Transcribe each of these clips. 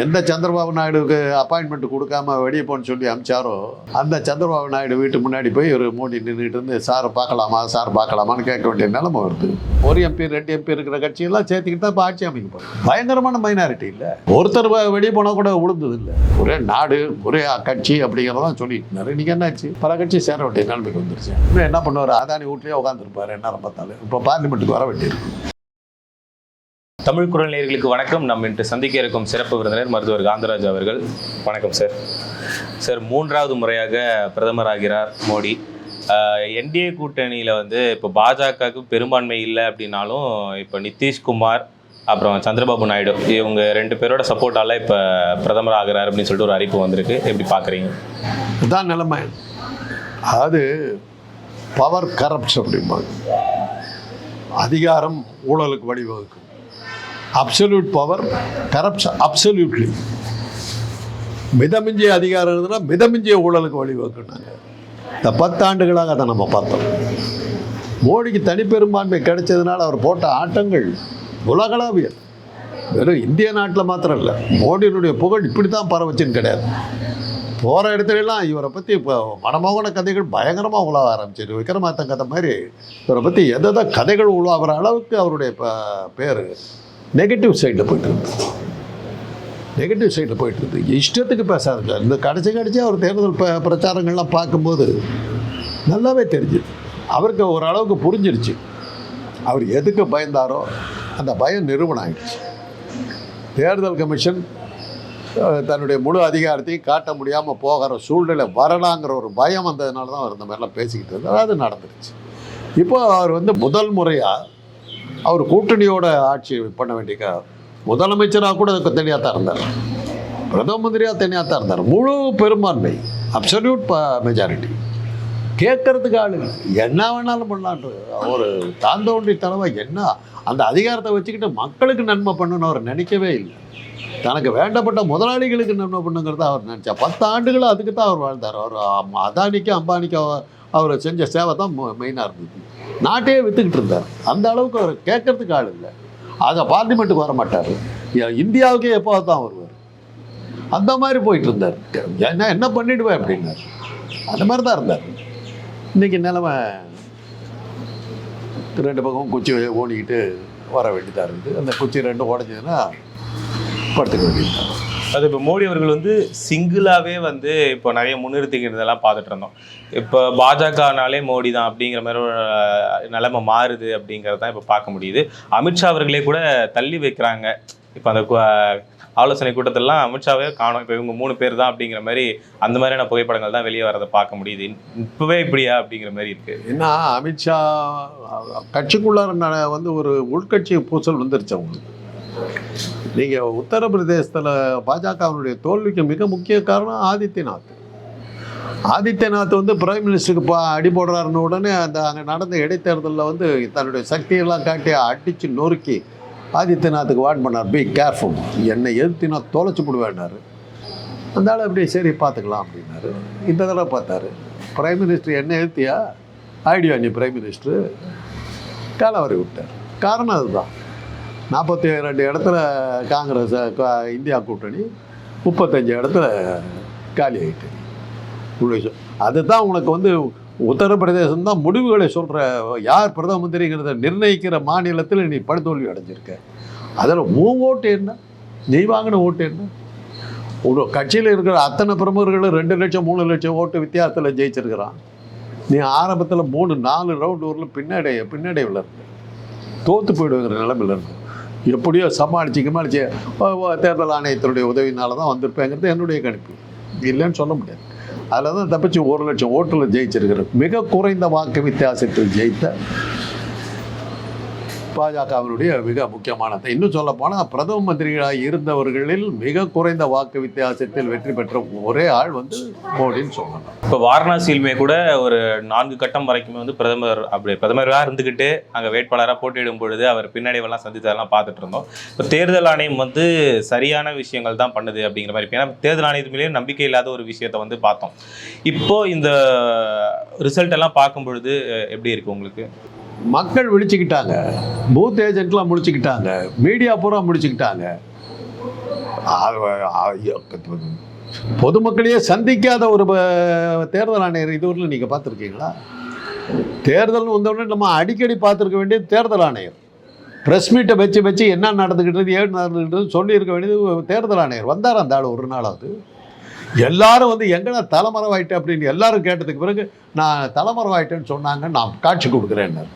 எந்த சந்திரபாபு நாயுடுவுக்கு அப்பாயின்மெண்ட் கொடுக்காம வெளியே போன்னு சொல்லி அமிச்சாரோ அந்த சந்திரபாபு நாயுடு வீட்டு முன்னாடி போய் ஒரு மூடி நின்றுட்டு இருந்து சாரை பார்க்கலாமா? சார் பார்க்கலாமான்னு கேட்க வேண்டிய நிலைமை வருது. ஒரு எம்பி ரெண்டு எம்பி இருக்கிற கட்சியெல்லாம் சேர்த்துக்கிட்டு தான் இப்போ ஆட்சி அமைக்க போகிறோம் பயங்கரமான மைனாரிட்டி இல்லை. ஒருத்தர் வெளியே போனால் கூட விழுந்தது இல்லை. ஒரே நாடு ஒரே கட்சி அப்படிங்கிறதான் சொல்லிட்டு இருந்தாரு. என்ன என்னாச்சு பல கட்சி சேர வேண்டிய நிலைமைக்கு வந்துருச்சு. இன்னும் என்ன பண்ணுவார்? அதானி வீட்லேயே உட்காந்துருப்பாரு என்ன பார்த்தாலும் இப்போ பார்லிமெண்ட்டுக்கு வர வேண்டியிருக்கு. தமிழ் குரல் நேர்களுக்கு வணக்கம். நம்ம இன்று சந்திக்க இருக்கும் சிறப்பு விருந்தினர் மருத்துவர் காந்தராஜ் அவர்கள். வணக்கம் சார். சார் மூன்றாவது முறையாக பிரதமர் ஆகிறார் மோடி. என்டிஏ கூட்டணியில் வந்து இப்போ பாஜகவுக்கு பெரும்பான்மை இல்லை அப்படின்னாலும் இப்போ நிதிஷ்குமார் அப்புறம் சந்திரபாபு நாயுடு இவங்க ரெண்டு பேரோட சப்போர்ட்டால இப்போ பிரதமர் ஆகிறார் அப்படின்னு சொல்லிட்டு ஒரு அறிவிப்பு வந்திருக்கு. எப்படி பார்க்குறீங்க இதுதான் நிலைமை. அதாவது பவர் கரப்ட்ஸ் அப்படிம்பாங்க. அதிகாரம் ஊழலுக்கு வழிவகுக்கும். அப்சல்யூட் பவர் கரப்ட்ஸ் அப்சல்யூட்லி மிதமிஞ்சிய அதிகாரம் இருந்ததுன்னா மிதமிஞ்சிய ஊழலுக்கு வழிவகுக்குனாங்க இந்த பத்தாண்டுகளாக அதை நம்ம பார்த்தோம். மோடிக்கு தனிப்பெரும்பான்மை கிடைச்சதுனால அவர் போட்ட ஆட்டங்கள் உலகளாவிய. வெறும் இந்திய நாட்டில் மாத்திரம் இல்லை மோடியினுடைய புகழ் இப்படி தான் பரவச்சுன்னு கிடையாது. போகிற இடத்துலலாம் இவரை பற்றி இப்போ மனமோகன கதைகள் பயங்கரமாக உலாவ ஆரம்பிச்சிரு விக்ரமாத்தன் கதை மாதிரி இவரை பற்றி எதை கதைகள் உலாகிற அளவுக்கு அவருடைய ப பேர். நெகட்டிவ் சைடில் போயிட்டு நெகட்டிவ் சைடில் போயிட்டுருக்கு இஷ்டத்துக்கு பேசாதுங்க. இந்த கடைசி கடைசி அவர் தேர்தல் ப பிரச்சாரங்கள்லாம் பார்க்கும்போது நல்லாவே தெரிஞ்சுது. அவருக்கு ஓரளவுக்கு புரிஞ்சிருச்சு. அவர் எதுக்கு பயந்தாரோ அந்த பயம் நிறுவனம் ஆயிடுச்சு. தேர்தல் கமிஷன் தன்னுடைய முழு அதிகாரத்தையும் காட்ட முடியாமல் போகிற சூழ்நிலை வரலாங்கிற ஒரு பயம் வந்ததுனால தான் அவர் இந்த மாதிரிலாம் பேசிக்கிட்டு இருந்தார். அது நடந்துருச்சு. இப்போ அவர் வந்து முதல் முறையாக அவர் கூட்டணியோட ஆட்சி பண்ண வேண்டிய முதலமைச்சராக கூட தனியாக தான் இருந்தார். பிரதம மந்திரியாக தனியாக தான் இருந்தார். முழு பெரும்பான்மை அப்சல்யூட் மெஜாரிட்டி கேட்கறதுக்கு ஆளு என்ன வேணாலும் பண்ணலான்ட்டு ஒரு தாந்தோண்டி தலைமை என்ன? அந்த அதிகாரத்தை வச்சுக்கிட்டு மக்களுக்கு நன்மை பண்ணணும் அவர் நினைக்கவே இல்லை. தனக்கு வேண்டப்பட்ட முதலாளிகளுக்கு நன்மை பண்ணுங்கிறத அவர் நினச்சா பத்து ஆண்டுகளும் அதுக்கு தான் அவர் வாழ்ந்தார். அவர் அம்- அதானிக்கு அம்பானிக்கு அவர் அவர் செஞ்ச சேவை தான் மெயினாக இருந்தது. நாட்டையே விற்றுக்கிட்டு இருந்தார். அந்த அளவுக்கு அவர் கேட்கறதுக்கு ஆள் இல்லை. ஆக பார்லிமெண்ட்டுக்கு வர மாட்டார். இந்தியாவுக்கே எப்போ தான் வருவார். அந்த மாதிரி போயிட்டு இருந்தார். என்ன என்ன பண்ணிடுவேன் அப்படின்னார். அந்த மாதிரி தான் இருந்தார். இன்றைக்கி நிலமை? ரெண்டு பக்கம் குச்சி ஓடிக்கிட்டு வர வேண்டியதாக இருக்குது அந்த குச்சி ரெண்டும் உடஞ்சதுன்னா படுத்துக்க வேண்டியது அது இப்போ மோடி அவர்கள் வந்து சிங்கிளாகவே வந்து இப்போ நிறைய முன்னிறுத்திக்கிறதெல்லாம் பார்த்துட்டு இருந்தோம். இப்போ பாஜகனாலே மோடி தான் அப்படிங்கிற மாதிரி ஒரு நிலைமை மாறுது அப்படிங்கிறது தான் இப்போ பார்க்க முடியுது. அமித்ஷா அவர்களே கூட தள்ளி வைக்கிறாங்க. இப்போ அந்த கு- ஆலோசனை கூட்டத்திலலாம் அமித்ஷாவே காணும். இப்போ இவங்க மூணு பேர் தான் அப்படிங்கிற மாதிரி அந்த மாதிரியான புகைப்படங்கள் தான் வெளியே வரதை பார்க்க முடியுது. இப்போவே இப்படியா அப்படிங்கிற மாதிரி இருக்கு. ஏன்னா அமித்ஷா கட்சிக்குள்ளார வந்து ஒரு உள்கட்சி பூசல் வந்துருச்சு அவங்களுக்கு. நீங்கள் உத்தரப்பிரதேசத்தில் பாஜகவினுடைய தோல்விக்கு மிக முக்கிய காரணம் ஆதித்யநாத். ஆதித்யநாத் வந்து பிரைம் மினிஸ்டருக்கு பா அடி போடுறாருன்னு உடனே அந்த அங்கே நடந்த இடைத்தேர்தலில் வந்து தன்னுடைய சக்தியெல்லாம் காட்டி அடித்து நொறுக்கி ஆதித்யநாத்துக்கு வார்ன் பண்ணார். பி கேர்ஃபுல் என்னை எதிர்த்தினா தொலைச்சி விடுவேன்னாரு அந்த ஆள் அப்படி சரி பார்த்துக்கலாம் அப்படின்னாரு. இந்த தடவை பார்த்தாரு. பிரைம் மினிஸ்டர் என்ன எழுத்தியா ஐடியா நீ பிரைம் மினிஸ்டர் காலவரை விட்டார். காரணம் அதுதான். நாற்பத்தி ரெண்டு இடத்துல காங்கிரஸ் இந்தியா கூட்டணி முப்பத்தஞ்சு இடத்துல காலி ஆகிட்டு இவ்வளோ அதுதான் உனக்கு வந்து உத்தரப்பிரதேசம் தான் முடிவுகளை சொல்கிற யார் பிரதம மந்திரிங்கிறத நிர்ணயிக்கிற மாநிலத்தில் நீ படுதோல்வி அடைஞ்சிருக்க. அதில் உன் ஓட்டு என்ன? நீ வாங்கின ஓட்டு என்ன? ஒரு கட்சியில் இருக்கிற அத்தனை பிரமுகர்களும் ரெண்டு லட்சம் மூணு லட்சம் ஓட்டு வித்தியாசத்தில் ஜெயிச்சிருக்கிறான். நீ ஆரம்பத்தில் மூணு நாலு ரவுண்டு ஊரில் பின்னாடி பின்னடைவில் இருந்த தோற்று போயிடுங்கிற நிலைமையில் இருந்து. எப்படியோ சமாளிச்சு கிமாளிச்சு தேர்தல் ஆணையத்தினுடைய உதவினால தான் வந்திருப்பேங்கிறது என்னுடைய கணிப்பு. இல்லைன்னு சொல்ல முடியாது. அதில் தான் தப்பிச்சு ஒரு லட்சம் ஓட்டில் ஜெயிச்சிருக்கிற மிக குறைந்த வாக்கு வித்தியாசத்தில் ஜெயித்த பாஜகவினுடைய மிக முக்கியமானது. இன்னும் சொல்ல போனால் பிரதம மந்திரிகளாக இருந்தவர்களில் மிக குறைந்த வாக்கு வித்தியாசத்தில் வெற்றி பெற்ற ஒரே ஆள் வந்து மோடின்னு சொல்லலாம் இப்போ வாரணாசியிலுமே கூட ஒரு நான்கு கட்டம் வரைக்குமே வந்து பிரதமர் அப்படி பிரதமராக இருந்துக்கிட்டு அங்கே வேட்பாளராக போட்டியிடும் பொழுது அவர் பின்னடைவெல்லாம் சந்தித்ததெல்லாம் பார்த்துட்டு இருந்தோம். இப்போ தேர்தல் ஆணையம் வந்து சரியான விஷயங்கள் தான் பண்ணுது அப்படிங்கிற மாதிரி ஏன்னா தேர்தல் ஆணையத்துலேயே நம்பிக்கை இல்லாத ஒரு விஷயத்தை வந்து பார்த்தோம். இப்போ இந்த ரிசல்ட் எல்லாம் பார்க்கும் பொழுது எப்படி இருக்கு உங்களுக்கு? மக்கள் விழிச்சுக்கிட்டாங்க. பூத் ஏஜென்ட்லாம் முடிச்சுக்கிட்டாங்க மீடியா பூரா முடிச்சுக்கிட்டாங்க பொதுமக்களையே சந்திக்காத ஒரு தேர்தல் ஆணையர் இதுவரையில் நீங்கள் பார்த்துருக்கீங்களா? தேர்தல் வந்தவுடனே நம்ம அடிக்கடி பார்த்துருக்க வேண்டியது தேர்தல் ஆணையர். ப்ரெஸ் மீட்டை வச்சு வச்சு என்ன நடந்துக்கிட்டது ஏன் நடந்துக்கிட்டது சொல்லியிருக்க வேண்டியது தேர்தல் ஆணையர். வந்தார் அந்த ஆள் ஒரு நாளாவது. எல்லாரும் வந்து எங்கடா தலைமறைவாயிட்டேன் அப்படின்னு எல்லாரும் கேட்டதுக்கு பிறகு நான் தலைமறைவாயிட்டேன்னு சொன்னாங்க நான் காட்சி கொடுக்குறேன்னாரு.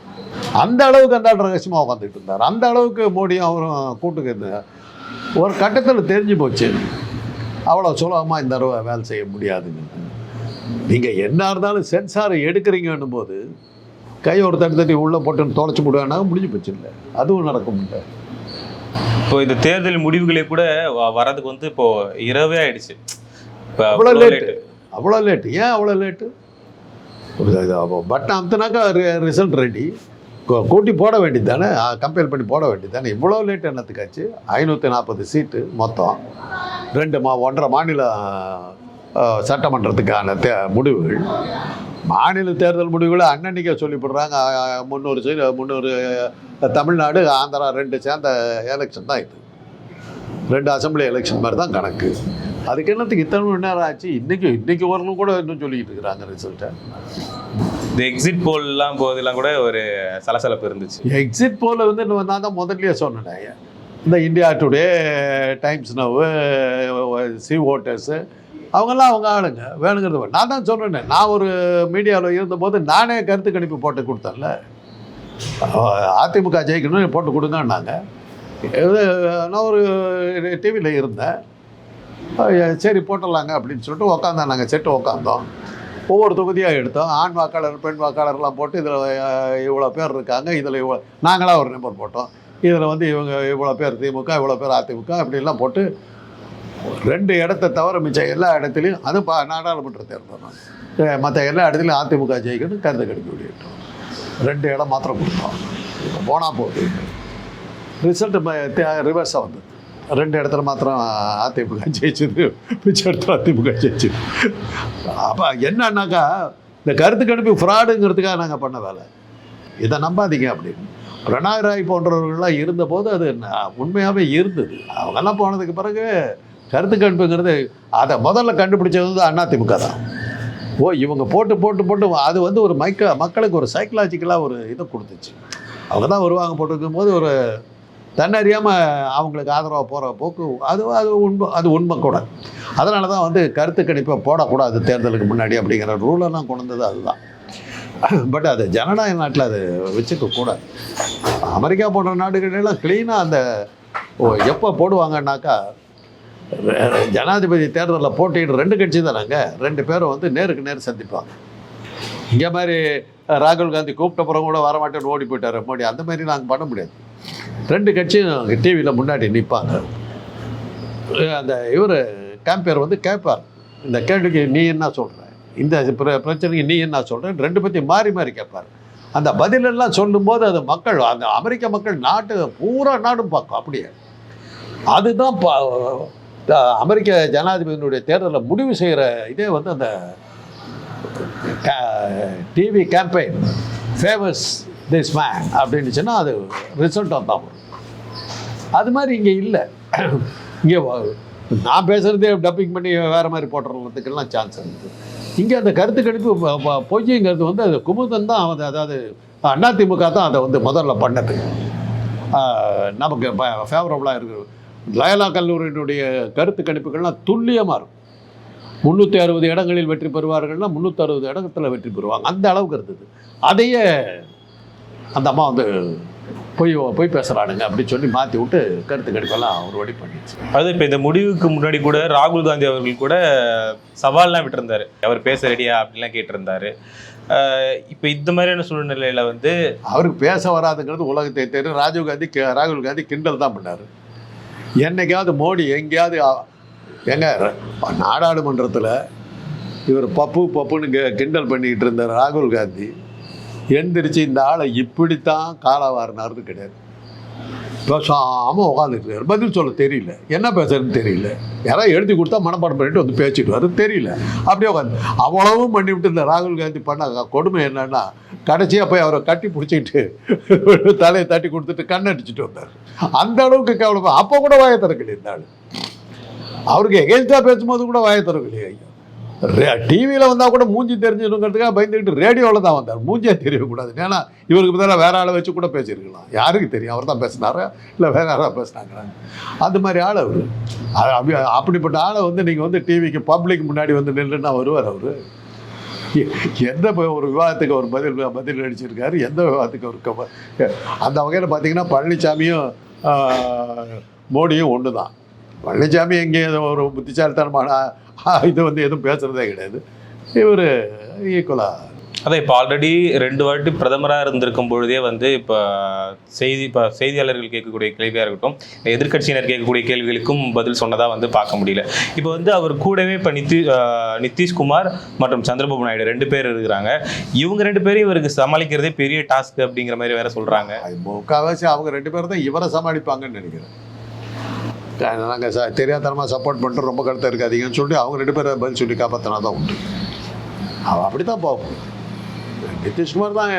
அந்த அளவுக்கு அந்த ரகசியமாக உட்காந்துட்டு இருந்தார். அந்த அளவுக்கு மோடியும் அவரும் கூட்டுக்கு இருந்தார். ஒரு கட்டத்தில் தெரிஞ்சு போச்சு. அவ்வளோ சுலபமாக இந்த தடவை வேலை செய்ய முடியாதுங்க நீங்கள் என்ன இருந்தாலும் சென்சாரை எடுக்கிறீங்கன்னும் போது கை ஒரு தட்டி தட்டி உள்ளே போட்டுன்னு தொலைச்சி விடுவேன்னா முடிஞ்சு போச்சு இல்லை. அதுவும் நடக்கும் இல்லை. இப்போ இந்த தேர்தல் முடிவுகளே கூட வரதுக்கு வந்து இப்போ இரவே ஆயிடுச்சு. அவ்வளோ லேட்டு. அவ்வளோ லேட்டு. ஏன் அவ்வளோ லேட்டு? பட்டன் அமுத்துனாக்கா ரிசல்ட் ரெடி. கூட்டி போட வேண்டியது தானே கம்பேர் பண்ணி போட வேண்டியது தானே இவ்வளோ லேட் என்னத்துக்காச்சு? ஐநூற்றி நாற்பது சீட்டு மொத்தம். ரெண்டு மா ஒன்றரை மாநில சட்டமன்றத்துக்கான தே முடிவுகள். மாநில தேர்தல் முடிவுகளை அன்னன்னைக்கே சொல்லிவிடுறாங்க. முந்நூறு சீட் முந்நூறு தமிழ்நாடு ஆந்திரா ரெண்டு சேர்ந்த எலெக்ஷன் தான் இது. ரெண்டு அசம்பிளி எலெக்ஷன் மாதிரி தான் கணக்கு. அதுக்கு என்னத்துக்கு இத்தனை மணி நேரம் ஆச்சு? இன்னைக்கு இன்னைக்கு வரணும் கூட இன்னும் சொல்லிக்கிட்டு இருக்கிறாங்க ரிசல்ட்டை இந்த எக்ஸிட் போல்லாம் போதெல்லாம் கூட ஒரு சலசலப்பு இருந்துச்சு. எக்ஸிட் போல வந்து நான் தான் முதல்லயே சொன்னேன். இந்த India Today Times Now C voters அவங்கெல்லாம் அவங்க ஆளுங்க வேணுங்கிறது. நான் தான் சொன்னேன். நான் ஒரு மீடியாவில் இருந்தபோது நானே கருத்து கணிப்பு போட்டு கொடுத்தேன்ல. அதிமுக ஜெயிக்கணும்னு போட்டு கொடுங்கன்னாங்க. நான் ஒரு டிவியில் இருந்தேன். சரி போட்டுடலாங்க அப்படின்னு சொல்லிட்டு உக்காந்தோம் நாங்கள் செட்டு உக்காந்தோம். ஒவ்வொரு தொகுதியாக எடுத்தோம். ஆண் வாக்காளர் பெண் வாக்காளர்லாம் போட்டு இதில் இவ்வளோ பேர் இருக்காங்க. இதில் இவ்வளோ நாங்களாக ஒரு நம்பர் போட்டோம். இதில் வந்து இவங்க இவ்வளோ பேர் திமுக இவ்வளோ பேர் அதிமுக அப்படிலாம் போட்டு ரெண்டு இடத்த தவிர மிச்சம் எல்லா இடத்துலையும் அது பா நாடாளுமன்ற தேர்தல் மற்ற எல்லா இடத்துலையும் அதிமுக ஜெயிக்கணும் கருத்து கெடுக்க முடியட்டும் ரெண்டு இடம் மாத்திரம் கொடுத்தோம். போனால் போகுது ரிசல்ட்டு ரிவர்ஸாக வந்தது. ரெண்டு இடத்துல மாத்திரம் அதிமுக ஜெயிச்சது பிச்சை இடத்துல அதிமுக ஜெயிச்சது. அப்போ என்னன்னாக்கா இந்த கருத்து கணிப்பு ஃப்ராடுங்கிறதுக்காக நாங்கள் பண்ண வேலை. இதை நம்பாதீங்க அப்படின்னு. பிரணாய் ராய் போன்றவர்கள்லாம் இருந்தபோது அது உண்மையாகவே இருந்தது. அவங்கெல்லாம் போனதுக்கு பிறகு கருத்து கணிப்புங்கிறது அதை முதல்ல கண்டுபிடிச்சது வந்து அதிமுக தான். ஓ இவங்க போட்டு போட்டு போட்டு அது வந்து ஒரு மைக்க மக்களுக்கு ஒரு சைக்கலாஜிக்கலாக ஒரு இதை கொடுத்துச்சு. அவங்க தான் வருவாங்க போட்டுருக்கும் போது ஒரு தன்னறியாமல் அவங்களுக்கு ஆதரவாக போகிற போக்கு அது அது உண்மை அது உண்மை கூட. அதனால தான் வந்து கருத்து கணிப்பை போடக்கூடாது தேர்தலுக்கு முன்னாடி அப்படிங்கிற ரூலெல்லாம் கொண்டு வந்தது அதுதான். பட் அது ஜனநாயக நாட்டில் அது வச்சுக்க கூடாது. அமெரிக்கா போன்ற நாடுகளெல்லாம் க்ளீனாக அந்த ஓ எப்போ போடுவாங்கன்னாக்கா ஜனாதிபதி தேர்தலில் போட்டியிட்டு ரெண்டு கட்சி தானாங்க. ரெண்டு பேரும் வந்து நேருக்கு நேர் சந்திப்பாங்க. இங்கே மாதிரி ராகுல் காந்தி கூப்பிட்ட பிறகு கூட வரமாட்டேன்னு ஓடி போயிட்டாரு மோடி. அந்த மாதிரி நாங்கள் பண்ண முடியாது. ரெண்டு கட்சியும் டிவியில் முன்னாடி நிற்பாங்க அந்த இவர் கேம்பியர் வந்து கேட்பார் இந்த கேள்விக்கு நீ என்ன சொல்கிற இந்த பிர- பிரச்சனைக்கு நீ என்ன சொல்கிற ரெண்டு பற்றி மாறி மாறி கேட்பார் அந்த பதிலெல்லாம் சொல்லும்போது அது மக்கள் அந்த அமெரிக்க மக்கள் நாட்டு பூரா நாடும் பார்க்கும் அப்படியே. அதுதான் பா- அமெரிக்க ஜனாதிபதியினுடைய தேர்தலை முடிவு செய்கிற இதே வந்து அந்த TV campaign famous this man அப்படின்னுச்சுன்னா அது ரிசல்ட் தான் அது மாதிரி இங்கே இல்லை. இங்கே நான் பேசுகிறதே டப்பிங் பண்ணி வேறு மாதிரி போட்டுறதுக்கெல்லாம் சான்ஸ் இருக்குது இங்கே அந்த கருத்து கணிப்பு பொய்யுங்கிறது வந்து அது குமுதன் தான் அது அதாவது அதிமுக தான் அதை வந்து முதல்ல பண்ணது. நமக்கு ஃபேவரபுளாக இருக்குது லயலா கல்லூரியினுடைய கருத்து கணிப்புகள்லாம் துல்லியமாக இருக்கும். முந்நூற்றி அறுபது இடங்களில் வெற்றி பெறுவார்கள்னா முந்நூற்றி அறுபது இடத்துல வெற்றி பெறுவாங்க. அந்த அளவுக்கு இருந்தது. அதையே அந்த அம்மா வந்து பொய் பொய் பேசுகிறானுங்க அப்படின்னு சொல்லி மாற்றி விட்டு கருத்து கணிப்பெல்லாம் ஒரு வழி பண்ணிடுச்சு அது இப்போ இந்த முடிவுக்கு முன்னாடி கூட ராகுல் காந்தி அவர்கள் கூட சவால்லாம் விட்டிருந்தாரு. அவர் பேச ரெடியா? அப்படின்லாம் கேட்டிருந்தாரு. இப்போ இந்த மாதிரியான சூழ்நிலையில வந்து அவருக்கு பேச வராதுங்கிறது உலகத்தை தெரியும் ராஜீவ் காந்தி கி- ராகுல் காந்தி கிண்டல் தான் பண்ணார். என்னைக்காவது மோடி எங்கேயாவது எங்க நாடாளுமன்றத்தில் இவர் பப்பு பப்புன்னு கி- கிண்டல் பண்ணிக்கிட்டு இருந்த ராகுல் காந்தி எந்திரிச்சு இந்த ஆளை இப்படித்தான் காலவாரினார்னு கிடையாது. பேசாமல் உட்காந்துருக்காரு பதில் சொல்ல தெரியல. என்ன பேசுறதுன்னு தெரியல. யாராவது எழுதி கொடுத்தா மனப்பாடம் பண்ணிட்டு வந்து பேசிட்டு தெரியல. அப்படியே உட்காந்து அவ்வளவும் பண்ணிவிட்டு இந்த ராகுல் காந்தி பண்ண கொடுமை என்னன்னா கடைசியாக போய் அவரை கட்டி பிடிச்சிக்கிட்டு தலையை தட்டி கொடுத்துட்டு கண்ணடிச்சிட்டு வந்தார். அந்த அளவுக்கு கேவலமா அப்போ கூட வாயை திறக்கலையே இந்த ஆள். அவருக்கு எகேன்ஸ்டாக பேசும்போது கூட வாயை திறக்கலையே ஐயா. டிவியில் வந்தால் கூட மூஞ்சி தெரிஞ்சிருங்கிறதுக்காக பயந்துக்கிட்டு ரேடியோவில் தான் வந்தார். மூஞ்சியாக தெரியக்கூடாது. ஏன்னா இவருக்கு பதிலாக வேற ஆளை வச்சு கூட பேசியிருக்கலாம். யாருக்கு தெரியும்? அவர் தான் பேசினாரா? இல்லை வேற யாராவது பேசினாங்கிறாங்க அந்த மாதிரி ஆள் அவர். அப்படிப்பட்ட ஆளை வந்து நீங்கள் வந்து டிவிக்கு பப்ளிக் முன்னாடி வந்து நின்றுனா வருவார் அவர். எந்த ஒரு விவாதத்துக்கு அவர் பதில் பதில் அடிச்சிருக்காரு எந்த விவாதத்துக்கு அவர் அந்த வகையில் பார்த்தீங்கன்னா பழனிசாமியும் மோடியும் ஒன்று தான் பழனிசாமி எங்கே ஒரு புத்திசாலித்தனமான இது வந்து எதுவும் பேசுகிறதே கிடையாது. இவர் ஈக்குவலாக அதான் இப்போ ஆல்ரெடி ரெண்டு வாட்டி பிரதமராக இருந்திருக்கும் பொழுதே வந்து இப்போ செய்தி இப்போ செய்தியாளர்கள் கேட்கக்கூடிய கேள்வியாக இருக்கட்டும் எதிர்க்கட்சியினர் கேட்கக்கூடிய கேள்விகளுக்கும் பதில் சொன்னதாக வந்து பார்க்க முடியல. இப்போ வந்து அவர் கூடவே இப்போ நிதி நிதிஷ்குமார் மற்றும் சந்திரபாபு நாயுடு ரெண்டு பேர் இருக்கிறாங்க. இவங்க ரெண்டு பேரும் இவருக்கு சமாளிக்கிறதே பெரிய டாஸ்க் அப்படிங்கிற மாதிரி வேற சொல்றாங்க. முக்கால்வாசி அவங்க ரெண்டு பேரும் தான் இவரை சமாளிப்பாங்கன்னு நினைக்கிறேன். நாங்கள் ச தெரியாதனமாக சப்போர்ட் பண்ணிட்டு ரொம்ப கருத்து இருக்காதீங்கன்னு சொல்லி அவங்க ரெண்டு பேரை பதில் சொல்லி காப்பாற்றினா தான் உண்டு. அவள் அப்படி தான் பார்ப்போம் நிதிஷ்குமார் தான்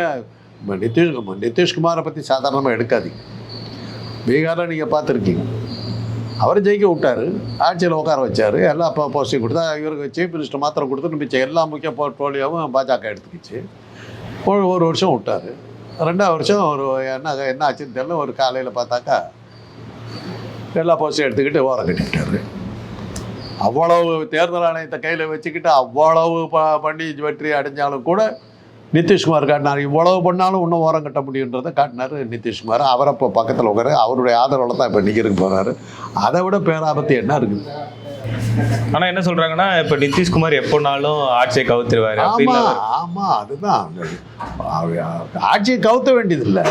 இப்ப நிதிஷ் நிதிஷ்குமாரை பற்றி சாதாரணமாக எடுக்காதீங்க. பீகாரில் நீங்கள் பார்த்துருக்கீங்க. அவர் ஜெயிக்க விட்டார் ஆட்சியில் உட்கார வச்சார் எல்லா போ போஸ்டையும் கொடுத்தா இவருக்கு சீஃப் மினிஸ்டர் மாத்திரம் கொடுத்து மிச்சம் எல்லா முக்கிய போர்ட்ஃபோலியோவும் பாஜக எடுத்துக்கிச்சு. ஒரு ஒரு வருஷம் விட்டாரு. ரெண்டாவது வருஷம் ஒரு என்ன என்ன ஆச்சுன்னு தெரியல ஒரு காலையில் பார்த்தாக்கா எல்லா போஸ்டையும் எடுத்துக்கிட்டு ஓரம் கட்டிக்கிட்டாரு. அவ்வளவு தேர்தல் ஆணையத்தை கையில் வச்சுக்கிட்டு அவ்வளவு ப பண்ணி வெற்றி அடைஞ்சாலும் கூட நிதிஷ்குமார் காட்டினார். இவ்வளவு பண்ணாலும் இன்னும் ஓரம் கட்ட முடியுன்றதை காட்டினார் நிதிஷ்குமார். அவரை இப்போ பக்கத்தில் உட்காரு. அவருடைய ஆதரவில் தான் இப்போ நிற்கிறதுக்கு போகிறாரு அதை விட பேராபத்து என்ன இருக்குது? ஆனா என்ன சொல்றாங்கன்னா இப்போ நிதிஷ்குமார் எப்போனாலும் ஆட்சியை கவுத்துருவாரு ஆமாம் ஆமாம் அதுதான். ஆட்சியை கவுத்த வேண்டியதில்லை.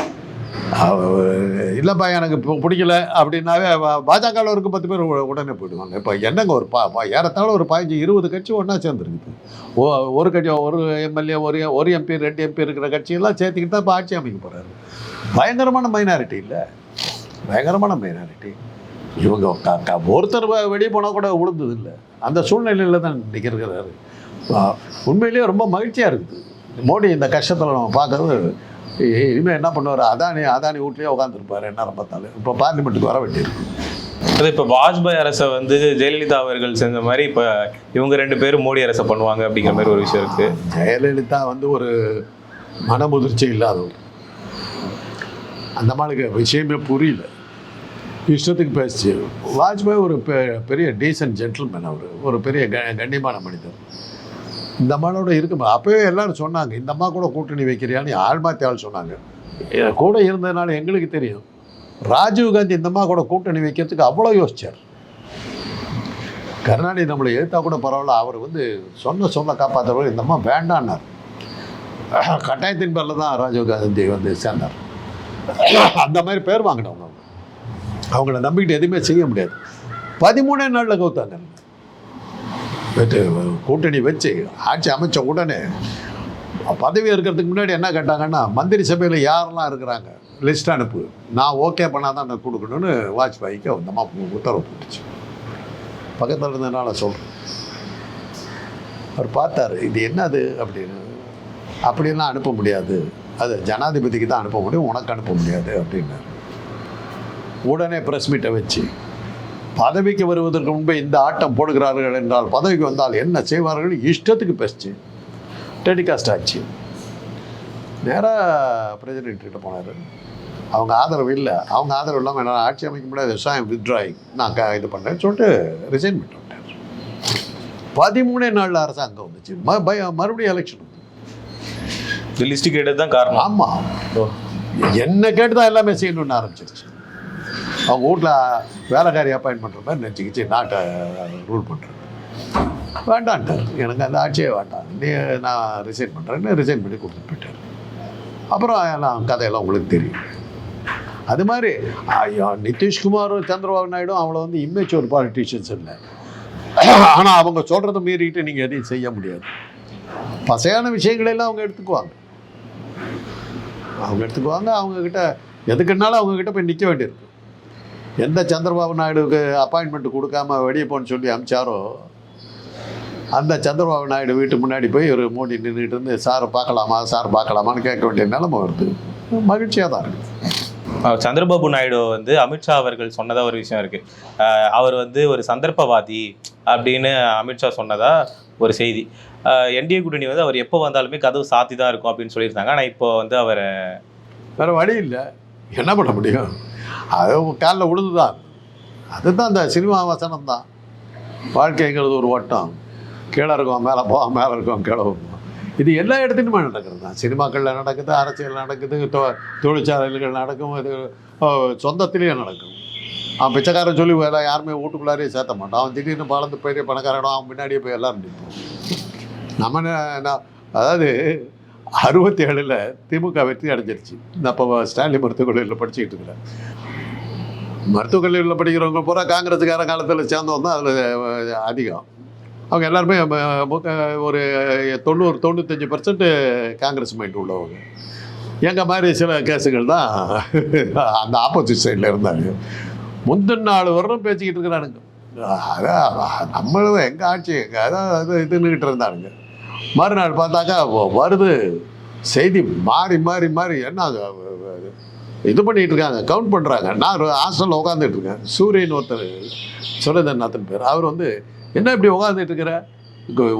இல்லைப்பா எனக்கு இப்போ பிடிக்கல அப்படின்னாவே பாஜகவில் இருக்க பத்து பேர் உ- உடனே போயிடுவாங்க. இப்போ என்னங்க ஒரு பா ஏறத்தாழ ஒரு பதினஞ்சு இருபது கட்சி ஒன்றா சேர்ந்துருக்குது ஓ ஒரு கட்சி ஒரு எம்எல்ஏ ஒரு ஒரு எம்பி ரெண்டு எம்பி இருக்கிற கட்சியெல்லாம் சேர்த்துக்கிட்டு தான் இப்போ ஆட்சி அமைக்க போகிறாரு பயங்கரமான மைனாரிட்டி இல்லை. பயங்கரமான மைனாரிட்டி இவங்க க- க- ஒருத்தர் வெளியே போனால் கூட விழுந்தது இல்லை. அந்த சூழ்நிலையில் தான் நிற்கிறாரு உண்மையிலேயே ரொம்ப மகிழ்ச்சியாக இருக்குது. மோடி இந்த கஷ்டத்தில் நம்ம பார்க்கறது இனிமேல் என்ன பண்ணுவார்? அதானி அதானி வீட்லேயே உட்காந்துருப்பார் என்ன பார்த்தாலும் இப்போ பார்லிமெண்ட்டுக்கு வர வேண்டியிருக்கு. அது இப்போ வாஜ்பாய் அரசை வந்து ஜெயலலிதா அவர்கள் செஞ்ச மாதிரி இப்போ இவங்க ரெண்டு பேரும் மோடி அரசை பண்ணுவாங்க அப்படிங்கிற மாதிரி ஒரு விஷயம் இருக்கு. ஜெயலலிதா வந்து ஒரு மனமுதிர்ச்சி இல்லாதவர். அந்த மாளுக்கு விஷயமே புரியல. இஷ்டத்துக்கு பேசிச்சு. வாஜ்பாய் ஒரு பெரிய டீசன்ட் ஜென்டில்மேன் அவர். ஒரு பெரிய க கண்ணியமான மனிதர். இந்த அம்மாவோட இருக்கும் அப்போவே எல்லாரும் சொன்னாங்க இந்த அம்மா கூட கூட்டணி வைக்கிறியான்னு ஆழ்மாத்தி சொன்னாங்க. கூட இருந்ததுனால எங்களுக்கு தெரியும். ராஜீவ் காந்தி இந்த அம்மா கூட கூட்டணி வைக்கிறதுக்கு அவ்வளோ யோசிச்சார். கருணாநிதி நம்மளை எழுத்தா கூட பரவாயில்ல அவர் வந்து சொன்ன சொல்ல காப்பாற்றுறவர் இந்த அம்மா வேண்டான்னார். கட்டாயத்தின் பேரில் தான் ராஜீவ் காந்தி வந்து சேர்ந்தார். அந்த மாதிரி பேர் வாங்கினவங்க அவங்கள நம்பிக்கிட்டு எதுவுமே செய்ய முடியாது. பதிமூணே நாளில் கவுத்தாங்க. கூட்டணி வச்சு ஆட்சி அமைச்ச உடனே பதவி இருக்கிறதுக்கு முன்னாடி என்ன கேட்டாங்கன்னா மந்திரி சபையில் யாரெல்லாம் இருக்கிறாங்க? லிஸ்ட் அனுப்பு. நான் ஓகே பண்ணால் தான் நான் கொடுக்கணும்னு வாஜ்பாய்க்கு அந்த அம்மா உத்தரவு போட்டுச்சு. பக்கத்தில் இருந்ததுனால சொல்கிறேன் அவர் பார்த்தாரு இது என்னது அப்படின்னு. அப்படிலாம் அனுப்ப முடியாது. அது ஜனாதிபதிக்கு தான் அனுப்ப முடியும் உனக்கு அனுப்ப முடியாது அப்படின்னாரு. உடனே ப்ரெஸ் மீட்டை வச்சு பதவிக்கு வருவதற்கு முன்பே இந்த ஆட்டம் போடுகிறார்கள் என்றால் பதவிக்கு வந்தால் என்ன செய்வார்கள்? இஷ்டத்துக்கு பேசிச்சு. டெலிகாஸ்ட் ஆச்சு. நேராக பிரசிடென்ட் கிட்ட போனார். அவங்க ஆதரவு இல்லை. அவங்க ஆதரவு இல்லாமல் என்னால் ஆட்சி அமைக்க முடியாது. விவசாயம் வித்ட்ராயிங் நான் க இது பண்ணேன்னு சொல்லிட்டு ரிசைன் பண்ணிட்டு வந்துட்டார். பதிமூணே நாளில் அரசாங்கம் வந்துச்சு. ம பய மறுபடியும் எலெக்ஷன் வந்து. லிஸ்ட் கேட்டது தான் காரணம். ஆமாம். என்ன கேட்டு தான் எல்லாமே செய்யணும்னு ஆரம்பிச்சிருச்சு. அவங்க வீட்டில் வேலைக்காரி அப்பாயின்ட் பண்ணுற மாதிரி நினச்சிக்கிச்சு. நாட்டை ரூல் பண்ணுறேன் வேண்டான்ட்டார். எனக்கு அந்த ஆட்சியே வேண்டாம். நீ நான் ரிசைன் பண்ணுறேன்னு ரிசைன் பண்ணி கொடுத்துட்டு போயிட்டார். அப்புறம் எல்லாம் கதையெல்லாம் உங்களுக்கு தெரியும். அது மாதிரி ஐயா நிதிஷ்குமாரும் சந்திரபாபு நாயுடும் அவங்கள வந்து இம்மெச்சூர் பாலிட்டிஷியன்ஸ் இல்லை. ஆனால் அவங்க சொல்கிறத மீறிட்டு நீங்கள் எதையும் செய்ய முடியாது. பசையான விஷயங்களெல்லாம் அவங்க எடுத்துக்குவாங்க. அவங்க எடுத்துக்குவாங்க. அவங்கக்கிட்ட எதுக்குன்னாலும் அவங்கக்கிட்ட போய் நிற்க வேண்டியிருக்கு. எந்த சந்திரபாபு நாயுடுவுக்கு அப்பாயின்மெண்ட் கொடுக்காம வெளியே போன்னு சொல்லி அமிச்சாரோ அந்த சந்திரபாபு நாயுடு வீட்டு முன்னாடி போய் ஒரு மோடி நின்றுட்டு இருந்து சாரை பார்க்கலாமா சார் பார்க்கலாமான்னு கேட்க வேண்டிய நிலைமை வருது. மகிழ்ச்சியாக தான் இருக்குது சந்திரபாபு நாயுடு வந்து அமித்ஷா அவர்கள் சொன்னதா ஒரு விஷயம் இருக்கு. அஹ் அவர் வந்து ஒரு சந்தர்ப்பவாதி அப்படின்னு அமித்ஷா சொன்னதா ஒரு செய்தி. என்டிஏ கூட்டணி வந்து அவர் எப்போ வந்தாலுமே கதவு சாத்தி தான் இருக்கும் அப்படின்னு சொல்லியிருந்தாங்க. ஆனால் இப்போ வந்து அவர் வேறு வழி இல்லை. என்ன பண்ண முடியும்? அது காலில் விழுதுதான் அதுதான் அந்த சினிமா வசனம் தான் வாழ்க்கைங்கிறது ஒரு வட்டம். கீழே இருக்கும் மேலே போவோம் மேலே இருக்கோம் கீழே போவோம் இது எல்லா இடத்துலையுமே நடக்கிறது தான் சினிமாக்களில் நடக்குது அரசியல் நடக்குது தொ தொழிற்சாலைகள் நடக்கும் இது ஓ, சொந்தத்திலேயே நடக்கும். அவன் பிச்சைக்காரன் சொல்லி வேலை யாருமே வீட்டுக்குள்ளாரே சேர்த்த மாட்டான். அவன் திடீர்னு பலந்து பெரிய பணக்காரனும் அவன் முன்னாடியே போய் எல்லாம் நிற்போம் நம்ம என்ன- அதாவது அறுபத்தி ஏழில் திமுக வெற்றி அடைஞ்சிருச்சு. நான் அப்போ ஸ்டான்லி மருத்துவக் கல்லூரியில் படிச்சுக்கிட்டு இருக்கிறேன். மருத்துவக் கல்லூரியில் படிக்கிறவங்க பூரா காங்கிரஸுக்கார காலத்தில் சேர்ந்தவங்க தான் அதில் அதிகம். அவங்க எல்லாருமே ஒரு தொண்ணூறு தொண்ணூத்தஞ்சு பர்சன்ட் காங்கிரஸ் மைண்ட் உள்ளவங்க. எங்கள் மாதிரி சில கேஸுகள் தான் அந்த ஆப்போசிட் சைடில் இருந்தாங்க. முந்தின நாலு வருடம் பேசிக்கிட்டு இருக்கிறானுங்க. அதான் நம்மளும் எங்கள் ஆட்சி எங்கே அதான் அது இதுன்னுக்கிட்டு இருந்தானுங்க. மறுநாள் பார்த்தாக்கா வருது. செய்தி மாறி மாறி மாறி என்ன இது பண்ணிட்டு இருக்காங்க. கவுண்ட் பண்ணுறாங்க நான் ஒரு ஹாஸ்டலில் உட்காந்துட்டு இருக்கேன். சூரியன் ஒருத்தர் சுரேந்திரநாதன் பேர். அவர் வந்து என்ன இப்படி உட்காந்துட்டு இருக்கிற?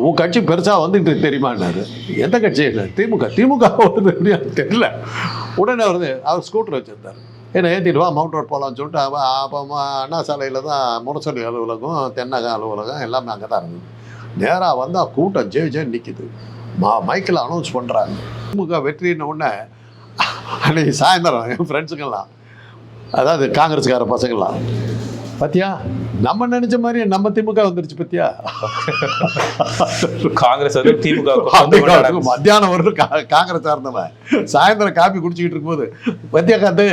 உன் கட்சி பெருசாக வந்துட்டு இருக்கு தெரியுமான்னாரு எந்த கட்சி இல்லை திமுக. திமுக வருது தெரியல. உடனே வருது அவர் ஸ்கூட்டர் வச்சுருந்தார். என்னை ஏற்றிட்டு வா மவுண்ட் ரோட் போகலான்னு சொல்லிட்டு அவன் அப்போ அண்ணா சாலையில் தான் முரசொலி அலுவலகம் தென்னக அலுவலகம் எல்லாமே அங்கே தான் இருந்தது. நேராக வந்தால் கூட்டம் ஜே ஜே நிற்கிது மா மைக்கில் அனௌன்ஸ் பண்ணுறாங்க திமுக வெற்றின உடனே அன்னைக்கு சாயந்தரம் என் ஃப்ரெண்ட்ஸுங்கெல்லாம் அதாவது காங்கிரஸ்கார பசங்கள்லாம் பத்தியா? நம்ம நினைச்ச மாதிரி நம்ம திமுக வந்துருச்சு பத்தியா? காங்கிரஸ் வந்து திமுக மத்தியானம் வரலும் காங்கிரஸ் இருந்தவன். சாயந்தரம் காப்பி குடிச்சிக்கிட்டு இருக்கும்போது பத்தியா காத்து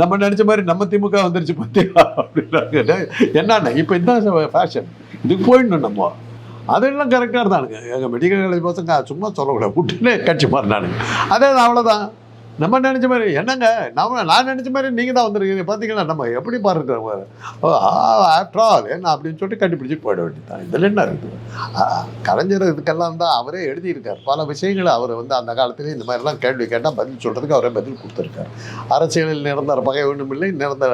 நம்ம நினைச்ச மாதிரி நம்ம திமுக வந்துருச்சு பத்தியா? அப்படின்னாங்க. என்னண்ணே இப்போ இதுதான் ஃபேஷன் இதுக்கு போயிடணும் நம்ம. அதெல்லாம் கரெக்டாக இருந்தானுங்க. எங்கள் மெடிக்கல் காலேஜ் பசங்க சும்மா சொல்லக்கூடாது. விட்டுனே கட்சி மாறினானுங்க. அதே தான் அவ்வளோதான் நம்ம நினச்ச மாதிரி என்னங்க? நம்ம நான் நினச்ச மாதிரி நீங்கள் தான் வந்துருக்கீங்க. பார்த்தீங்கன்னா நம்ம எப்படி பாருங்க ஆஃப்டர் ஆல் என்ன அப்படின்னு சொல்லிட்டு கண்டுபிடிச்சிட்டு போயிட வேண்டியதுதான். இதில் என்ன இருக்குது கலைஞர் இதுக்கெல்லாம் தான் அவரே எழுதியிருக்கார். பல விஷயங்களை அவர் வந்து அந்த காலத்தில் இந்த மாதிரிலாம் கேள்வி கேட்டால் பதில் சொல்கிறதுக்கு அவரே பதில் கொடுத்துருக்கார். அரசியலில் நிரந்தர பகை ஒன்றும் இல்லை நிரந்தர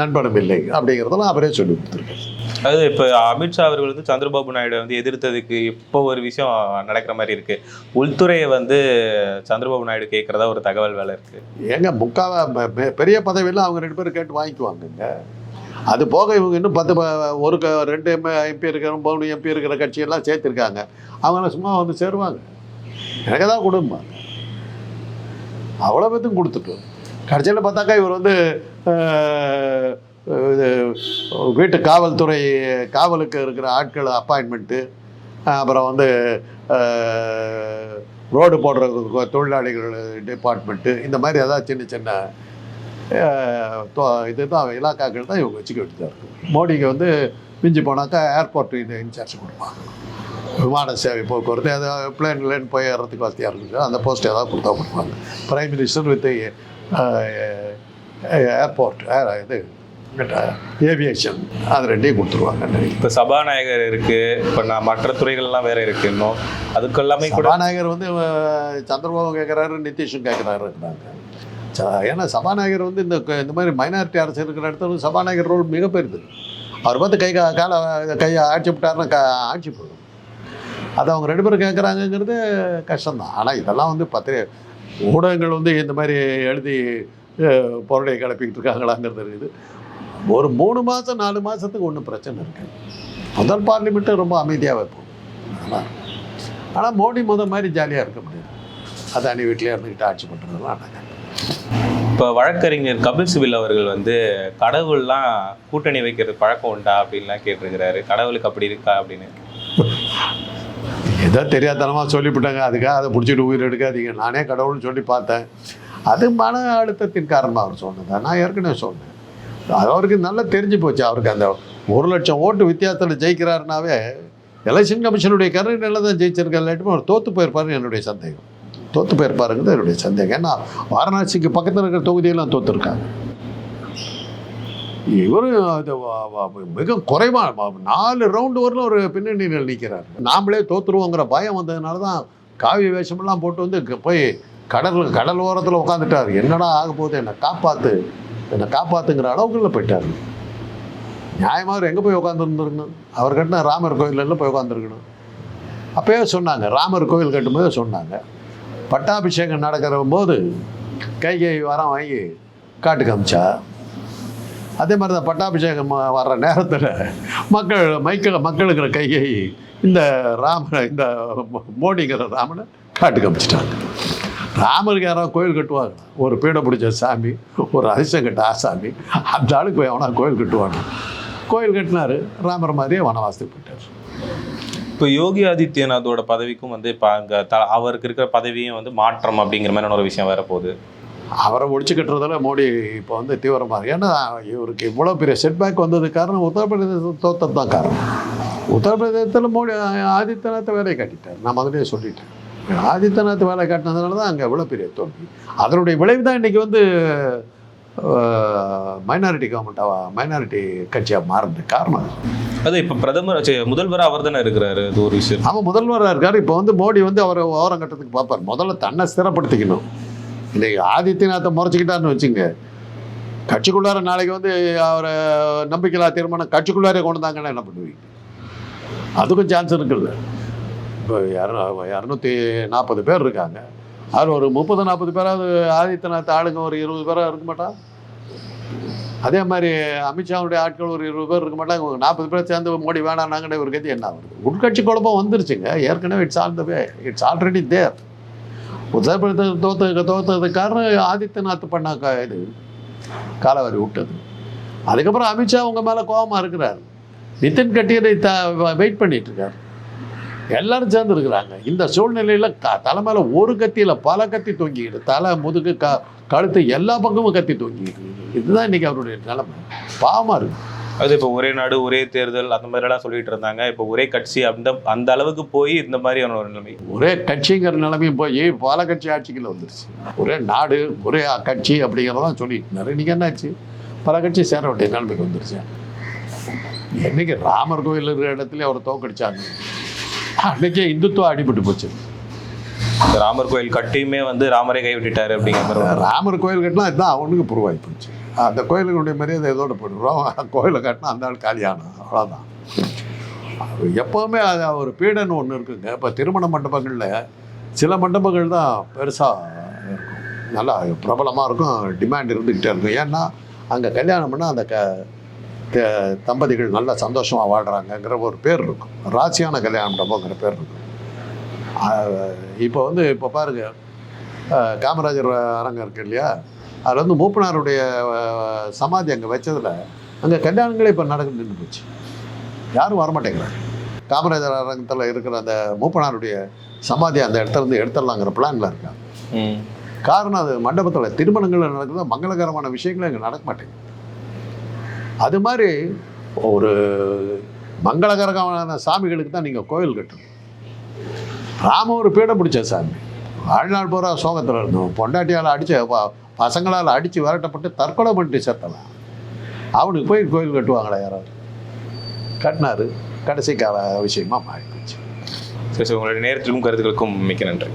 நண்பனும் இல்லை அப்படிங்கிறதெல்லாம் அவரே சொல்லி கொடுத்துருக்காரு. அதாவது இப்போ அமித்ஷா அவர்கள் வந்து சந்திரபாபு நாயுடு வந்து எதிர்த்ததுக்கு இப்போ ஒரு விஷயம் நடக்கிற மாதிரி இருக்குது உள்துறையை வந்து சந்திரபாபு நாயுடு கேட்குறதா ஒரு தகவல் வேலை இருக்கு. ஏங்க முக்கால் பெரிய பதவியெல்லாம் அவங்க ரெண்டு பேரும் கேட்டு வாங்கிக்குவாங்கங்க. அது போக இவங்க இன்னும் பத்து ப- ஒரு க ரெண்டு எம் எம்பி இருக்கிற மூணு எம்பி இருக்கிற கட்சியெல்லாம் சேர்த்துருக்காங்க. அவங்கள சும்மா வந்து சேருவாங்க. எனக்கு தான் குடும்பம் அவ்வளோ பேத்துக்கும் கொடுத்துட்டோம். கடைசியில் பார்த்தாக்கா இவர் வந்து இது வீட்டு காவல்துறை காவலுக்கு இருக்கிற ஆட்கள் அப்பாயின்மெண்ட்டு அப்புறம் வந்து ரோடு போடுற தொழிலாளிகள் டிபார்ட்மெண்ட்டு இந்த மாதிரி ஏதாவது சின்ன சின்ன அஹ், தொ- இதுதான் இலாக்காக்கள் தான் இவங்க வச்சுக்க வேண்டியதாக இருக்கும் மோடிக்கு வந்து மிஞ்சி போனாக்கா ஏர்போர்ட் இது இன்சார்ஜ் கொடுப்பாங்க. விமான சேவை போக்குவரத்து ஏதாவது பிளேன்லேன்னு போய் ஏறதுக்கு வசதியாக இருக்குது அந்த போஸ்ட் ஏதாவது கொடுத்தா கொடுப்பாங்க. பிரைம் மினிஸ்டர் வித் ஏர்போர்ட் இது ஏவியேஷன் அது ரெண்டையும் கொடுத்துருவாங்க இப்போ சபாநாயகர் இருக்கு இப்போ நான் மற்ற துறைகள்லாம் வேற இருக்கு இன்னும். அதுக்கு எல்லாமே சபாநாயகர் வந்து சந்திரபாபு கேட்குறாரு நிதிஷும் கேட்குறாரு ஏன்னா சபாநாயகர் வந்து இந்த இந்த மாதிரி மைனாரிட்டி அரசு இருக்கிற இடத்துல சபாநாயகர் ரோல் மிகப்பெரியது அவர் பார்த்து கை காலை கையை ஆட்சி விட்டாருன்னா க ஆட்சி போடும் அது அவங்க ரெண்டு பேரும் கேட்குறாங்கங்கிறது கஷ்டம்தான். ஆனால் இதெல்லாம் வந்து பத்திரிகை ஊடகங்கள் வந்து இந்த மாதிரி எழுதி பொருளை கிளப்பிக்கிட்டு இருக்காங்களாங்கிறது இருக்குது ஒரு மூணு மாதம் நாலு மாதத்துக்கு ஒன்றும் பிரச்சனை இருக்குது முதல் பார்லிமெண்ட்டு ரொம்ப அமைதியாக வைப்போம் ஆனால் மோடி முத மாதிரி ஜாலியாக இருக்க முடியாது. அதானி வீட்டிலே இருந்துக்கிட்டு ஆட்சி பண்ணுறதுலாம் நாங்கள் இப்போ வழக்கறிஞர் கபில் சிபில் அவர்கள் வந்து கடவுள்லாம் கூட்டணி வைக்கிறது பழக்கம் உண்டா அப்படின்லாம் கேட்டிருக்கிறாரு. கடவுளுக்கு அப்படி இருக்கா அப்படின்னு? ஏதோ தெரியாதனமாக சொல்லிவிட்டாங்க. அதுக்காக அதை பிடிச்சிட்டு உயிர் எடுக்காதீங்க. நானே கடவுள்னு சொல்லி பார்த்தேன். அது மன அழுத்தத்தின் காரணமாக அவர் சொன்னது. நான் ஏற்கனவே சொன்னேன். அது அவருக்கு நல்லா தெரிஞ்சு போச்சு. அவருக்கு அந்த ஒரு லட்சம் ஓட்டு வித்தியாசத்தில் ஜெயிக்கிறாருனாவே எலெக்ஷன் கமிஷனுடைய கருணையில் தான் ஜெயிச்சிருக்க இல்லாட்டுமே அவர் தோற்று போயிருப்பாருன்னு என்னுடைய சந்தேகம். தோற்று போயிருப்பாருங்கிறது என்னுடைய சந்தேகம். ஏன்னா வாரணாசிக்கு பக்கத்தில் இருக்கிற தொகுதியெல்லாம் தோற்றுருக்காங்க இவரும் அது மிக குறைவாக நாலு ரவுண்டு வரல ஒரு பின்னணியில் நிற்கிறார் நாமளே தோற்றுருவோங்கிற பயம் வந்ததுனால தான் காவி வேஷமெல்லாம் போட்டு வந்து க- போய் கடல் கடல் ஓரத்தில் உட்காந்துட்டார் என்னடா ஆக போகுது? என்னை காப்பாற்று என்னை காப்பாற்றுங்கிற அளவுக்குள்ள போயிட்டார். நியாயமாக அவர் எங்கே போய் உட்காந்துருந்துருக்கணும் அவர் கட்டின ராமர் கோயிலில் போய் உட்காந்துருக்கணும் அப்பயே சொன்னாங்க ராமர் கோயில் கட்டும்போது சொன்னாங்க. பட்டாபிஷேகம் நடக்கிற போது கைகை வரம் வாங்கி காட்டுக்கு அமிச்சா அதே மாதிரி தான் பட்டாபிஷேகம் வர்ற நேரத்தில் மக்கள் மைக்கள் மக்களுக்கிற கையை இந்த ராமனை இந்த மோடிங்கிற ராமனை காட்டுக்கு அமிச்சிட்டாங்க ராமருக்கு யாராவது கோயில் கட்டுவாங்க. ஒரு பீடை பிடிச்ச சாமி ஒரு அதிசயம் கட்ட ஆசாமி அந்த ஆளுக்கு போய் அவனா கோயில் கட்டுவாங்க. கோயில் கட்டினாரு ராமர் மாதிரியே வனவாசத்துக்கு போயிட்டார். இப்போ யோகி ஆதித்யநாத்தோட பதவிக்கும் வந்து இப்போ அங்கே த அவருக்கு இருக்கிற பதவியும் வந்து மாற்றம் அப்படிங்கிற மாதிரி ஒரு விஷயம் வரப்போகுது அவரை ஒழிச்சு கட்டுறதுல மோடி இப்போ வந்து தீவிரமாக ஏன்னா இவருக்கு இவ்வளோ பெரிய செட்பேக் வந்தது காரணம் உத்தரப்பிரதேச தோத்தது தான் காரணம். உத்தரப்பிரதேசத்தில் மோடி ஆதித்யநாத் வேலையை காட்டிட்டார். நான் முதலே சொல்லிட்டேன். ஆதித்யநாத் வேலை காட்டினதுனால தான் அங்கே இவ்வளோ பெரிய தோல்வி. அதனுடைய விளைவு தான் இன்றைக்கி வந்து மைனாரிட்டி கவர்மெண்ட்டாக மைனாரிட்டி கட்சியாக மாறினது காரணம் அது. இப்போ பிரதமர் ச்சே, முதல்வரா அவர் தானே இருக்கிறாரு அது ஒரு விஷயம். அவன் முதல்வராக இருக்கார். இப்போ வந்து மோடி வந்து அவரை ஓரம் கட்டத்துக்கு பார்ப்பார். முதல்ல தன்னை ஸ்திரப்படுத்திக்கணும். இன்னைக்கு ஆதித்யநாத்தை முறைச்சிக்கிட்டாருன்னு வச்சுங்க. கட்சிக்குள்ளார நாளைக்கு வந்து அவரை நம்பிக்கையில்லா தீர்மானம் கட்சிக்குள்ளாரே கொண்டு வந்தாங்கன்னா என்ன பண்ணுவீங்க? அதுக்கும் சான்ஸ் இருக்குல்ல. இப்போ இரநூ இரநூத்தி நாற்பது பேர் இருக்காங்க. அதில் ஒரு முப்பது நாற்பது பேராவது ஆதித்யநாத் ஆளுங்க ஒரு இருபது பேராக இருக்க மாட்டா? அதே மாதிரி அமித்ஷாவுடைய ஆட்கள் ஒரு இருபது பேர் இருக்க மாட்டாங்க ஒரு நாற்பது பேர் சேர்ந்து மோடி வேணான்னாங்கன்னு ஒரு கட்சி என்ன ஆகுது உட்கட்சி குழப்பம் வந்துருச்சுங்க. ஏற்கனவே it's all the way it's already there Uttar Pradesh தோத்த தோத்தது காரணம் ஆதித்யநாத் பண்ண க- இது காலவாரி விட்டது. அதுக்கப்புறம் அமித்ஷா உங்கள் மேலே கோபமாக இருக்கிறார். நிதின் கட்டியரை த வெயிட் பண்ணிட்டு இருக்கார். எல்லாரும் சேர்ந்து இருக்கிறாங்க இந்த சூழ்நிலையில் க தலை மேலே ஒரு கத்தியில் பல கத்தி தொங்கிக்கிட்டு தலை முதுகு க கழுத்து எல்லா பக்கமும் கத்தி தொங்கிக்கிட்டு. இதுதான் இன்னைக்கு அவருடைய நிலைமை. பாவமாக இருக்கு. அது இப்போ ஒரே நாடு ஒரே தேர்தல் அந்த மாதிரி எல்லாம் சொல்லிட்டு இருந்தாங்க. இப்போ ஒரே கட்சி அந்த அந்த அளவுக்கு போய் இந்த மாதிரியான ஒரு நிலைமை. ஒரே கட்சிங்கிற நிலைமையும் போய் பல கட்சி ஆட்சிக்குள்ள வந்துருச்சு. ஒரே நாடு ஒரே கட்சி அப்படிங்கிறதெல்லாம் சொல்லிட்டு இருந்தாரு இன்னைக்கு என்னாச்சு பல கட்சி சேர வேண்டிய நிலைமைக்கு வந்துருச்சு. என்னைக்கு ராமர் கோயில் இருக்கிற இடத்துல அவர் தோக்கடிச்சாங்க அன்னைக்கே இந்துத்துவம் அடிபட்டு போச்சு. ராமர் கோயில் கட்டியுமே வந்து ராமரே கைவிட்டுட்டாரு அப்படிங்கிற ராமர் கோயில் கட்டினா இதுதான் அவனுக்கு புருவாகி போச்சு. அந்த கோயிலுடைய மரியாதை இதோட போயிடுறோம் கோயிலை கட்டினா அந்த ஆள் காலியானா அவ்வளோதான் எப்போவுமே அது ஒரு பீடன்னு ஒன்று இருக்குங்க. இப்போ திருமண மண்டபங்களில் சில மண்டபங்கள் தான் பெருசாக இருக்கும். நல்லா பிரபலமாக இருக்கும். டிமாண்ட் இருந்துக்கிட்டே இருக்கும். ஏன்னா அங்கே கல்யாணம் பண்ணால் அந்த க தம்பதிகள் நல்லா சந்தோஷமாக வாழ்கிறாங்கங்கிற ஒரு பேர் இருக்கும். ராசியான கல்யாண மண்டபங்கிற பேர் இருக்கும். இப்போ வந்து இப்போ பாருங்க காமராஜர் அரங்கம் இருக்கு இல்லையா? அதில் வந்து மூப்பனாருடைய சமாதி அங்கே வச்சதில் அங்கே கல்யாணங்களே இப்போ நடக்க நின்று போச்சு. யாரும் வரமாட்டேங்கிறாங்க. காமராஜர் அரங்கத்தில் இருக்கிற அந்த மூப்பனாருடைய சமாதி அந்த இடத்துல இருந்து எடுத்துடலாங்கிற பிளானில் இருக்காங்க. காரணம் அது மண்டபத்தில் திருமணங்கள் நடக்குது மங்களகரமான விஷயங்கள் அங்கே நடக்க மாட்டேங்குது. அது மாதிரி ஒரு மங்களகரமான சாமிகளுக்கு தான் நீங்கள் கோயில் கட்டணும். ராம ஒரு பீடம் பிடிச்ச சாமி. வாழ்நாள் பூரா சோகத்தில் இருந்தோம். பொண்டாட்டியால் அடித்து பசங்களால் அடித்து விரட்டப்பட்டு தற்கொலை பண்ணிட்டு செத்தலாம். அவனுக்கு போய் கோயில் கட்டுவாங்களா யாராவது கட்டினாரு. கடைசி கால விஷயமா மாறி போச்சு சரி சார். உங்களுடைய நேரத்திலும் கருத்துக்களுக்கும் மிக்க நன்றி.